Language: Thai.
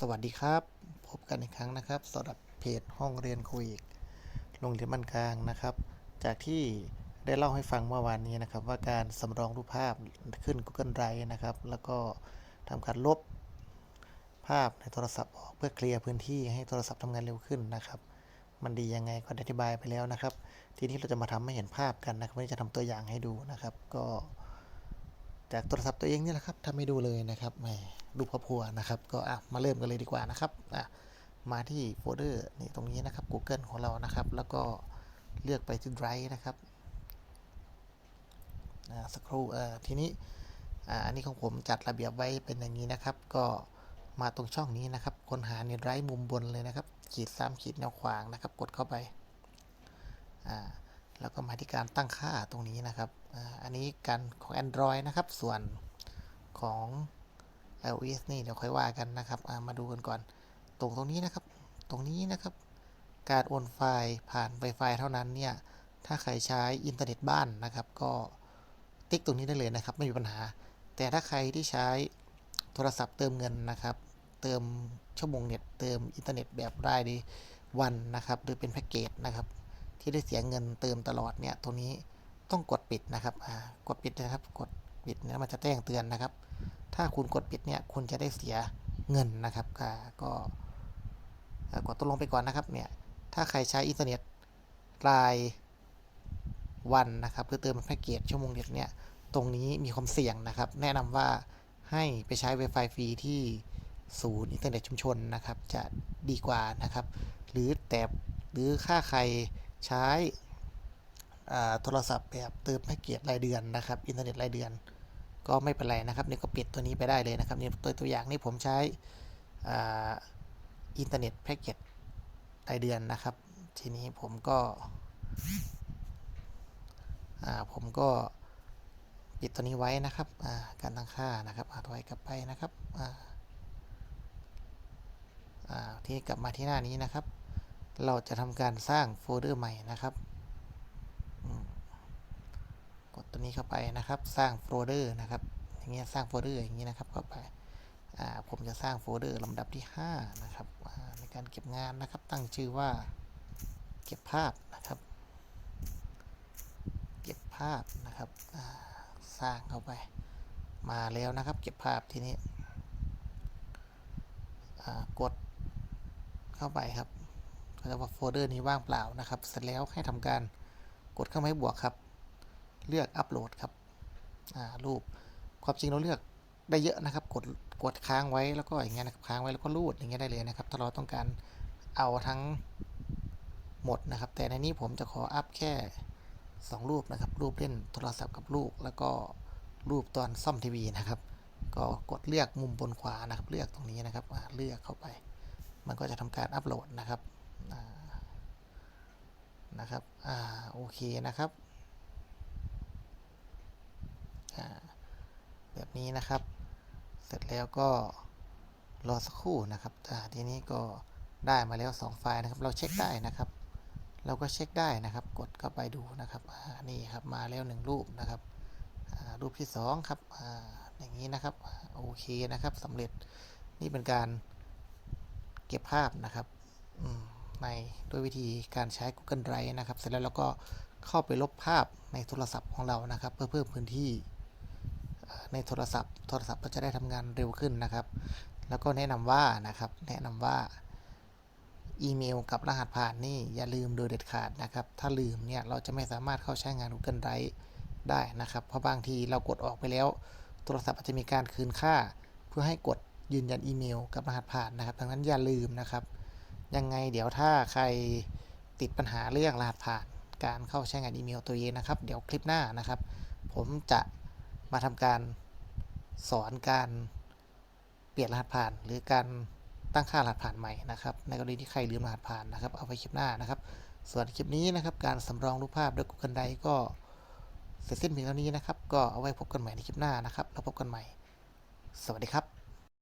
สวัสดีครับ พบกันอีกครั้งนะครับสำหรับเพจห้องเรียนคุยอีกโรงเรียนบ้านกลางนะครับ จากที่ได้เล่าให้ฟังเมื่อวานนี้นะครับ ว่าการสำรองรูปภาพขึ้น Google Drive นะครับ แล้วก็ทำการลบภาพในโทรศัพท์ออกเพื่อเคลียร์พื้นที่ให้โทรศัพท์ทำงานเร็วขึ้นนะครับ มันดียังไงก็ได้อธิบายไปแล้วนะครับ ทีนี้เราจะมาทำให้เห็นภาพกันนะครับวันนี้จะทำตัวอย่างให้ดูนะครับ ก็ จากโทรศัพท์ตัวเองนี่แหละครับทำให้ดูเลยนะครับแหมรูปครอบครัวนะครับ ก็อะมาเริ่มกันเลยดีกว่านะครับอะมาที่โฟลเดอร์นี่ตรงนี้นะครับ Google ของเรานะครับ แล้วก็เลือกไปที่ Drive นะครับอ่าสักครู่เอ่อทีนี้อ่าอันนี้ของผมจัดระเบียบไว้เป็นอย่างนี้นะครับ ก็มาตรงช่องนี้นะครับค้นหาใน Drive มุมบนเลยนะครับ ขีด3ขีดแนวขวางนะครับ กดเข้าไปอ่า แล้วก็มาที่การตั้งค่าตรงนี้นะครับ อันนี้การของ Android นะครับ ส่วนของ iOS นี่เดี๋ยวค่อยว่ากันนะครับามาดูกันก่อน ตรงตรงนี้นะครับ ตรงนี้นะครับ การโอนไฟล์ผ่าน Wi-Fi เท่านั้นเนี่ย ถ้าใครใช้อินเทอร์เน็ตบ้านนะครับ ก็ติ๊กตรงนี้ได้เลยนะครับ ไม่มีปัญหา แต่ถ้าใครที่ใช้โทรศัพท์เติมเงินนะครับ เติมชั่วโมงเน็ต เติมอินเทอร์เน็ตแบบรายวันนะครับ หรือเป็นแพ็กเกจนะครับ ที่ได้เสียเงินเติมตลอดเนี่ยตรงนี้ต้องกดปิดนะครับกดปิดนะครับกดปิดเนี่ยมันจะแจ้งเตือนนะครับ ถ้าคุณกดปิดเนี่ยคุณจะได้เสียเงินนะครับก็กดตกลงไปก่อนนะครับเนี่ยถ้าใครใช้อินเทอร์เน็ตรายวันนะครับหรือเติมแพ็กเกจชั่วโมงเน็ตเนี่ยตรงนี้มีความเสี่ยงนะครับ แนะนำว่าให้ไปใช้ Wi-Fi ฟรีที่ศูนย์อินเทอร์เน็ตชุมชนนะครับ จะดีกว่านะครับ หรือแต่หรือค่าใคร ใช้โทรศัพท์แบบเติมแพ็กเกจรายเดือนนะครับอินเทอร์เน็ตรายเดือน ก็ไม่เป็นไรนะครับนี่ก็ปิดตัวนี้ไปได้เลยนะครับนี่ตัวตัวอย่างนี่ผมใช้อินเทอร์เน็ตแพ็กเกจรายเดือนนะครับ ทีนี้ผมก็ผมก็ปิดตัวนี้ไว้นะครับการตั้งค่านะครับอาถอยกลับไปนะครับที่กลับมาที่หน้านี้นะครับ เราจะทำการสร้างโฟลเดอร์ใหม่นะครับกดตัวนี้เข้าไปนะครับ สร้างโฟลเดอร์นะครับ อย่างเงี้ยสร้างโฟลเดอร์อย่างนี้นะครับเข้าไปอ่าผมจะสร้างโฟลเดอร์ลำดับที่ 5 นะครับในการเก็บงานนะครับ ตั้งชื่อว่าเก็บภาพนะครับ เก็บภาพนะครับสร้างเข้าไป มาแล้วนะครับ เก็บภาพทีนี้กดเข้าไปครับ ก็จะว่าโฟลเดอร์นี้ว่างเปล่านะครับ เสร็จแล้วให้ทำการกดเครื่องหมายบวกครับ เลือกอัปโหลดครับรูปความจริงเราเลือกได้เยอะนะครับ กดกดค้างไว้แล้วก็อย่างเงี้ยนะครับค้างไว้แล้วก็รูดอย่างเงี้ยได้เลยนะครับ ถ้าเราต้องการเอาทั้งหมดนะครับ แต่ในนี้ผมจะขออัพแค่ 2 รูปนะครับ รูปเล่นโทรศัพท์กับลูก แล้วก็รูปตอนซ่อมทีวีนะครับ ก็กดเลือกมุมบนขวานะครับ เลือกตรงนี้นะครับเลือกเข้าไป มันก็จะทำการอัปโหลดนะครับ นะครับ อ่า โอเคนะครับ อ่า แบบนี้นะครับ เสร็จแล้วก็รอสักครู่นะครับ อ่า ทีนี้ก็ได้มาแล้ว 2 ไฟล์นะครับ เราเช็คได้นะครับ เราก็เช็คได้นะครับ กดเข้าไปดูนะครับ อ่า นี่ครับ มาแล้ว 1 รูปนะครับ อ่า รูปที่ 2 ครับ อ่า อย่างนี้นะครับ โอเคนะครับสำเร็จ นี่เป็นการเก็บภาพนะครับ อืม ในด้วยวิธีการใช้ Google Drive นะครับ เสร็จแล้วเราก็เข้าไปลบภาพในโทรศัพท์ของเรานะครับ เพื่อเพิ่มพื้นที่ในโทรศัพท์ โทรศัพท์ก็จะได้ทำงานเร็วขึ้นนะครับ แล้วก็แนะนำว่านะครับ แนะนำว่าอีเมลกับรหัสผ่านนี่อย่าลืมโดยเด็ดขาดนะครับ ถ้าลืมเนี่ยเราจะไม่สามารถเข้าใช้งาน Google Drive ได้นะครับ เพราะบางทีเรากดออกไปแล้ว โทรศัพท์อาจจะมีการคืนค่า เพื่อให้กดยืนยันอีเมลกับรหัสผ่านนะครับ ดังนั้นอย่าลืมนะครับ ยังไงเดี๋ยวถ้าใครติดปัญหาเรื่องรหัสผ่านการเข้าใช้งานอีเมลตัวเองนะครับ เดี๋ยวคลิปหน้านะครับ ผมจะมาทำการสอนการเปลี่ยนรหัสผ่าน หรือการตั้งค่ารหัสผ่านใหม่นะครับในกรณีที่ใครลืมรหัสผ่านนะครับ เอาไปคลิปหน้านะครับ ส่วนคลิปนี้นะครับ การสำรองรูปภาพด้วย Google Drive ก็เสร็จสิ้นเพียงเท่านี้นะครับ ก็เอาไว้พบกันใหม่ในคลิปหน้านะครับ แล้วพบกันใหม่ สวัสดีครับ